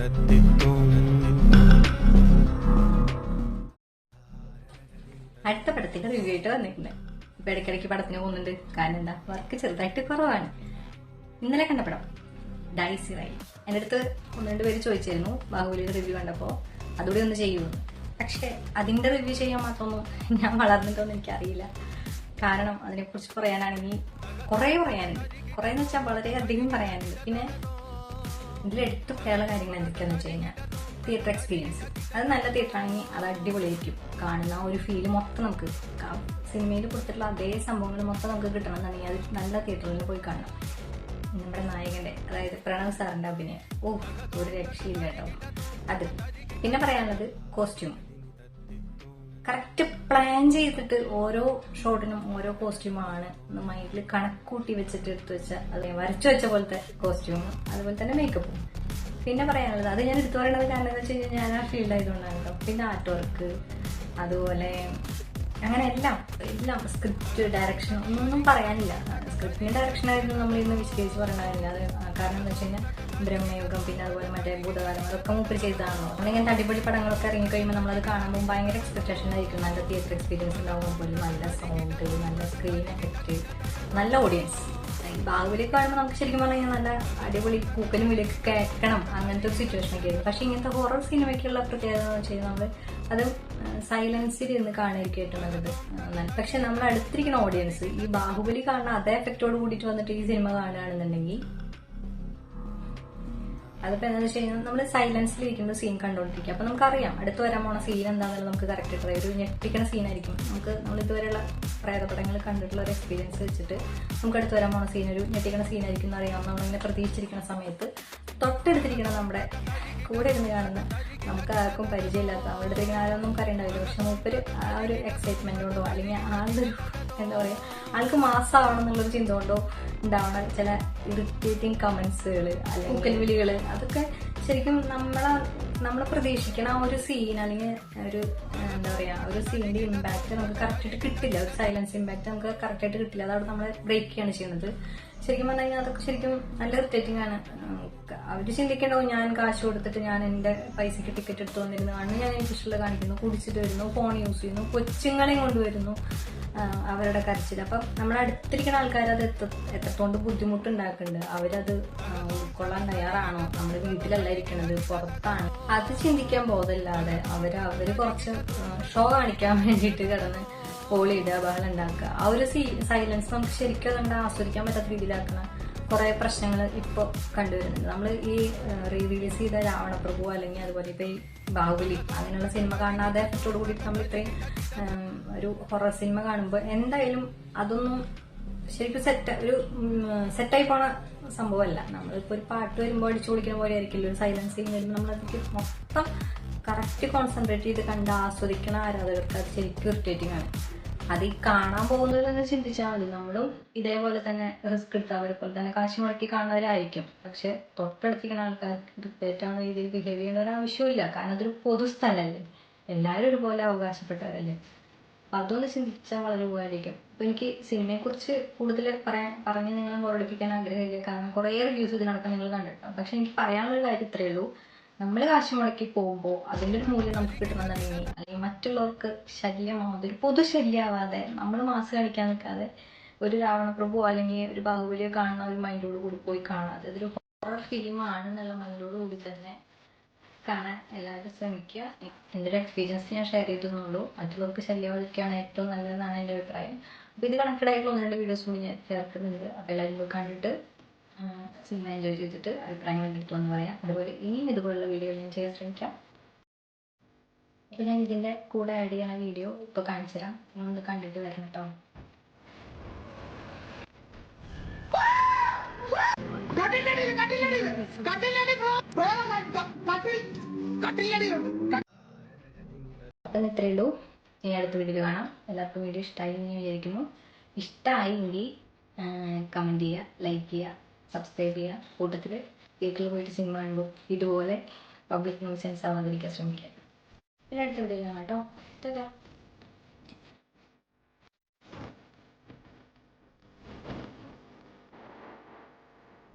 അടുത്ത പടത്തിന്റെ റിവ്യൂ ആയിട്ട് വന്നിട്ടുണ്ട്. ഇപ്പൊ ഇടയ്ക്കിടയ്ക്ക് പടത്തിന് പോകുന്നുണ്ട്. കാരണം എന്താ? വർക്ക് ചെറുതായിട്ട് കുറവാണ്. ഇന്നലെ കണ്ട പടം. ഡൈസി റൈ എന്റെ അടുത്ത് ഒന്ന് രണ്ട് പേര് ചോദിച്ചിരുന്നു. ബാഹുബലിയുടെ റിവ്യൂ കണ്ടപ്പോ. അതുകൂടി ഒന്ന് ചെയ്യുമെന്ന് പക്ഷെ അതിന്റെ റിവ്യൂ ചെയ്യാൻ മാത്രമൊന്നും ഞാൻ വളർന്നിട്ടൊന്നും എനിക്കറിയില്ല. കാരണം അതിനെക്കുറിച്ച് പറയാനാണെങ്കിൽ കുറേ പറയാനുണ്ട്. കുറേ എന്ന് വെച്ചാൽ വളരെയധികം പറയാനുണ്ട്. പിന്നെ ഇതിലെടുത്ത് പറയാനുള്ള കാര്യങ്ങൾ എന്തൊക്കെയാണെന്ന് വെച്ച് കഴിഞ്ഞാൽ തിയേറ്റർ എക്സ്പീരിയൻസ് അത് നല്ല തിയേറ്റർ ആണെങ്കിൽ അത് അടിപൊളിയായിരിക്കും. കാണുന്ന ഒരു ഫീൽ മൊത്തം നമുക്ക് സിനിമയിൽ കൊടുത്തിട്ടുള്ള അതേ സംഭവങ്ങൾ മൊത്തം നമുക്ക് കിട്ടണമെന്നുണ്ടെങ്കിൽ അത് നല്ല തിയേറ്ററിൽ പോയി കാണണം. നമ്മുടെ നായകന്റെ അതായത് പ്രണവ് സാറിന്റെ അഭിനയം. ഓ ഒരു രക്ഷയില്ല കേട്ടോ. അത്. പിന്നെ പറയാനുള്ളത് കോസ്റ്റ്യൂം കറക്റ്റ് പ്ലാൻ ചെയ്തിട്ട് ഓരോ ഷോട്ടിനും ഓരോ കോസ്റ്റ്യൂമാണ് മൈൻഡിൽ കണക്കൂട്ടി വെച്ചിട്ട് എടുത്തു വെച്ച അല്ലെ വരച്ചു വെച്ച പോലത്തെ കോസ്റ്റ്യൂം അതുപോലെ തന്നെ മേക്കപ്പും പിന്നെ പറയാനുള്ളത് അത് ഞാൻ എടുത്തു പറയുന്നത് കാരണം എന്താ വെച്ച് കഴിഞ്ഞാൽ ഞാൻ ആ ഫീൽഡ് ആയതുകൊണ്ടാണ് കേട്ടോ പിന്നെ ആർട്ട് വർക്ക് അതുപോലെ അങ്ങനെ എല്ലാം എല്ലാം സ്ക്രിപ്റ്റ് ഡയറക്ഷൻ ഒന്നും പറയാനില്ല. സ്ക്രിപ്റ്റിന്റെ ഡയറക്ഷൻ ആയിരുന്നു നമ്മൾ ഇന്ന് വിശദീകരിച്ച് പറയണമില്ല അത് കാരണം എന്താ വെച്ച് കഴിഞ്ഞാൽ ബ്രഹ്മയുഗം പിന്നെ അതുപോലെ മറ്റേ ഭൂതകാലം അതൊക്കെ മൂപ്പര് ചെയ്തതാണല്ലോ അങ്ങനെ ഇങ്ങനത്തെ അടിപൊളി പടങ്ങളൊക്കെ ഇറങ്ങി കഴിയുമ്പോൾ നമ്മളത് കാണുമ്പോൾ ഭയങ്കര എക്സ്പെക്ടേഷൻ ആയിരിക്കും. നല്ല തിയേറ്റർ എക്സ്പീരിയൻസ് ഉണ്ടാകുമ്പോൾ പോലും നല്ല സൗണ്ട് നല്ല സ്ക്രീൻ എഫക്റ്റ് നല്ല ഓഡിയൻസ് ബാഹുബലി കാണുമ്പോൾ നമുക്ക് ശരിക്കും പറഞ്ഞു കഴിഞ്ഞാൽ നല്ല അടിപൊളി കൂക്കലും വിലയ്ക്ക് കേൾക്കണം അങ്ങനത്തെ ഒരു സിറ്റുവേഷൻ ഒക്കെ ആയിരുന്നു പക്ഷേ ഇങ്ങനത്തെ ഹൊറർ സിനിമയ്ക്കുള്ള പ്രത്യേകത എന്ന് വെച്ച് കഴിഞ്ഞാൽ നമ്മൾ അത് സൈലൻസിൽ ഇരുന്ന് കാണുകയൊക്കെ ഏറ്റവും നല്ലത്. പക്ഷെ നമ്മൾ അടുത്തിരിക്കുന്ന ഓഡിയൻസ് ഈ ബാഹുബലി കാണുന്ന അതേ എഫക്റ്റോട് കൂടിയിട്ട് വന്നിട്ട് ഈ സിനിമ കാണുകയാണെന്നുണ്ടെങ്കിൽ അതിപ്പോ എന്താണെന്ന് വെച്ച് കഴിഞ്ഞാൽ നമ്മൾ സൈലൻസിൽ ഇരിക്കുന്ന സീൻ കണ്ടോണ്ടിരിക്കും. അപ്പൊ നമുക്കറിയാം അടുത്ത് വരാൻ പോണ സീൻ എന്താണെന്നുള്ളത് നമുക്ക് കറക്റ്റ് ആയിട്ട് ഒരു ഞെട്ടിക്കുന്ന സീനായിരിക്കും നമുക്ക് നമ്മൾ ഇതുവരെയുള്ള പ്രേതപടങ്ങൾ കണ്ടിട്ടുള്ള ഒരു എക്സ്പീരിയൻസ് വെച്ചിട്ട് നമുക്ക് അടുത്ത് വരാൻ പോണ സീൻ ഒരു ഞെട്ടിക്കുന്ന സീനായിരിക്കും എന്ന് അറിയാം നമ്മളിങ്ങനെ പ്രതീക്ഷിച്ചിരിക്കുന്ന സമയത്ത് തൊട്ടടുത്തിരിക്കണം നമ്മുടെ കൂടെ ഇരുന്ന് കാണുന്ന നമുക്ക് ആർക്കും പരിചയമില്ലാത്ത അവരുടെ ഇരിക്കുന്ന ആരൊന്നും നമുക്ക് അറിയണ്ടാവില്ല പക്ഷെ മൂപ്പര് ആ ഒരു എക്സൈറ്റ്മെന്റ് കൊണ്ടോ അല്ലെങ്കിൽ ആളുടെ ഒരു എന്താ പറയാ ആൾക്ക് മാസമാവണം എന്നുള്ളൊരു ചിന്ത കൊണ്ടോ ഉണ്ടാവണ ചില ഇറിറ്റേറ്റിംഗ് കമന്റ്സുകൾ അല്ലെങ്കിൽ വിളികൾ അതൊക്കെ ശരിക്കും നമ്മളെ നമ്മൾ പ്രതീക്ഷിക്കണ ആ ഒരു സീൻ അല്ലെങ്കിൽ ഒരു എന്താ പറയാ ഒരു സീനിന്റെ ഇമ്പാക്ട് നമുക്ക് കറക്റ്റായിട്ട് കിട്ടില്ല. ഒരു സൈലൻസ് ഇമ്പാക്ട് നമുക്ക് കറക്റ്റായിട്ട് കിട്ടില്ല. അതവിടെ നമ്മളെ ബ്രേക്ക് ചെയ്യാണ് ചെയ്യുന്നത്. ശരിക്കും പറഞ്ഞു കഴിഞ്ഞാൽ അതൊക്കെ ശരിക്കും നല്ല ഇറിറ്റേറ്റിംഗ് ആണ്. അവർ ചിന്തിക്കണോ ഞാൻ കാശ് കൊടുത്തിട്ട് ഞാൻ എന്റെ പൈസക്ക് ടിക്കറ്റ് എടുത്തു വന്നിരുന്നു അന്ന് ഞാൻ എനിക്ക് ഇഷ്ടമുള്ള കാണിക്കുന്നു കുടിച്ചിട്ട് വരുന്നു ഫോൺ യൂസ് ചെയ്യുന്നു കൊച്ചുങ്ങളെയും കൊണ്ടുവരുന്നു അവരുടെ കരച്ചിൽ അപ്പം നമ്മുടെ അടുത്തിരിക്കുന്ന ആൾക്കാർ അത് എത്ര എത്രത്തോണ്ട് ബുദ്ധിമുട്ടുണ്ടാക്കുന്നുണ്ട്. അവരത് ഉൾക്കൊള്ളാൻ തയ്യാറാണോ? നമ്മുടെ വീട്ടിലല്ല ഇരിക്കണത് പുറത്താണ്. അത് ചിന്തിക്കാൻ ബോധമില്ലാതെ അവർ അവർ കുറച്ച് ഷോ കാണിക്കാൻ വേണ്ടിയിട്ട് കിടന്ന് ഹോളിയിടുക ബഹളം ഉണ്ടാക്കുക. ആ ഒരു സൈലൻസ് നമുക്ക് ശരിക്കും അതുകൊണ്ട് ആസ്വദിക്കാൻ പറ്റാത്ത രീതിയിലാക്കുന്ന കുറെ പ്രശ്നങ്ങൾ ഇപ്പോൾ കണ്ടുവരുന്നുണ്ട്. നമ്മൾ ഈ റീ റിലീസ് ചെയ്ത രാവണപ്രഭു അല്ലെങ്കിൽ അതുപോലെ ഇപ്പോൾ ഈ ബാഹുബലി അങ്ങനെയുള്ള സിനിമ കാണാതെ എഫക്റ്റോട് നമ്മൾ ഇത്രയും ഒരു ഹൊറർ സിനിമ കാണുമ്പോൾ എന്തായാലും അതൊന്നും ശരിക്കും സെറ്റ് ഒരു സെറ്റായി പോണ സംഭവമല്ല. നമ്മളിപ്പോൾ ഒരു പാട്ട് വരുമ്പോൾ അടിച്ചു പൊളിക്കുന്ന പോലെ ആയിരിക്കില്ല? ഒരു സൈലൻസ് സീൻ വരുമ്പോൾ നമ്മൾ അതിലേക്ക് മൊത്തം കറക്റ്റ് കോൺസെൻട്രേറ്റ് ചെയ്ത് കണ്ട് ആസ്വദിക്കണ ആരാധകർക്ക് അത് ശരിക്കും ഇറിറ്റേറ്റിംഗ് ആണ്. അത് ഈ കാണാൻ പോകുന്നവരെന്ന് ചിന്തിച്ചാൽ മതി. നമ്മളും ഇതേപോലെ തന്നെ റിസ്ക് എടുത്ത് അവരെ പോലെ തന്നെ കാശ് മുടക്കി കാണുന്നവരായിരിക്കും. പക്ഷെ തൊട്ടടുത്തിരിക്കുന്ന ആൾക്കാർക്ക് ഇത് തെറ്റാവുന്ന രീതിയിൽ ബിഹേവ് ചെയ്യേണ്ട ഒരു ആവശ്യമില്ല കാരണം അതൊരു പൊതുസ്ഥലമല്ലേ എല്ലാവരും ഒരുപോലെ അവകാശപ്പെട്ടവരല്ലേ? അപ്പൊ അതൊന്ന് ചിന്തിച്ചാൽ വളരെ ഉപകാരമായിരിക്കും. അപ്പൊ എനിക്ക് സിനിമയെ കുറിച്ച് കൂടുതൽ പറയാൻ പറഞ്ഞ് നിങ്ങളെ ബോറടിപ്പിക്കാൻ ആഗ്രഹമില്ല. കാരണം കുറേ റിവ്യൂസ് ഇതിനടക്കം നിങ്ങൾ കണ്ടിട്ടുണ്ടാവും പക്ഷെ എനിക്ക് പറയാനുള്ള കാര്യം ഇത്രയേ ഉള്ളൂ. നമ്മൾ കാശ് മുടക്കി പോകുമ്പോൾ അതിന്റെ ഒരു മൂല്യം നമുക്ക് കിട്ടണമെന്നുണ്ടെങ്കിൽ അല്ലെങ്കിൽ മറ്റുള്ളവർക്ക് ശല്യമാവാതെ ഒരു പൊതു ശല്യമാവാതെ നമ്മൾ മാസ് കളിക്കാൻ നിൽക്കാതെ ഒരു രാവണ പ്രഭു അല്ലെങ്കിൽ ഒരു ബാഹുബലിയോ കാണുന്ന ഒരു മൈൻഡോട് കൂടി പോയി കാണാതെ അതൊരു ഹൊറർ ഫിലിമാണ് എന്നുള്ള മൈൻഡോട് കൂടി തന്നെ കാണാൻ എല്ലാവരും ശ്രമിക്കുക. എന്റെ ഒരു എക്സ്പീരിയൻസ് ഞാൻ ഷെയർ ചെയ്തെന്നുള്ളൂ. മറ്റുള്ളവർക്ക് ശല്യമായിരിക്കുകയാണ് ഏറ്റവും നല്ലതെന്നാണ് എന്റെ അഭിപ്രായം. അപ്പോൾ ഇത് കണക്റ്റഡ് ആയിട്ടുള്ള ഒന്ന് രണ്ട് വീഡിയോസ് ഞാൻ ചേർക്കുന്നുണ്ട് അപ്പോൾ എല്ലാവരും കണ്ടിട്ട് സിനിമ എൻജോയ് ചെയ്തിട്ട് അഭിപ്രായങ്ങൾ എടുത്തു എന്ന് പറയാം. അതുപോലെ ഇനിയും ഇതുപോലുള്ള വീഡിയോ ഞാൻ ചെയ്യാൻ ശ്രമിക്കാം. അപ്പോൾ ഞാൻ ഇതിന്റെ കൂടെ ആഡ് ചെയ്യുന്ന വീഡിയോ ഇപ്പോൾ കാണിച്ചു തരാം. നിങ്ങളൊന്ന് കണ്ടിട്ട് വരണം കേട്ടോ. അപ്പം ഇത്രയേ ഉള്ളൂ. ഇനി അടുത്ത വീഡിയോ കാണാം. എല്ലാവർക്കും വീഡിയോ ഇഷ്ടമായി എന്ന് ഞാൻ വിചാരിക്കുന്നു. ഇഷ്ടമായെങ്കിൽ കമന്റ് ചെയ്യുക ലൈക്ക് ചെയ്യുക. സബ്സ്ക്രൈബ് ചെയ്യുക. കൂട്ടത്തിൽ തിയേറ്ററിൽ പോയിട്ട് സിനിമ കാണുമ്പോൾ ഇതുപോലെ പബ്ലിക് ന്യൂസൻസ് ആവാതിരിക്കാൻ ശ്രമിക്കുക. പിന്നെ അടുത്ത വീഡിയോ കാണാം കേട്ടോ.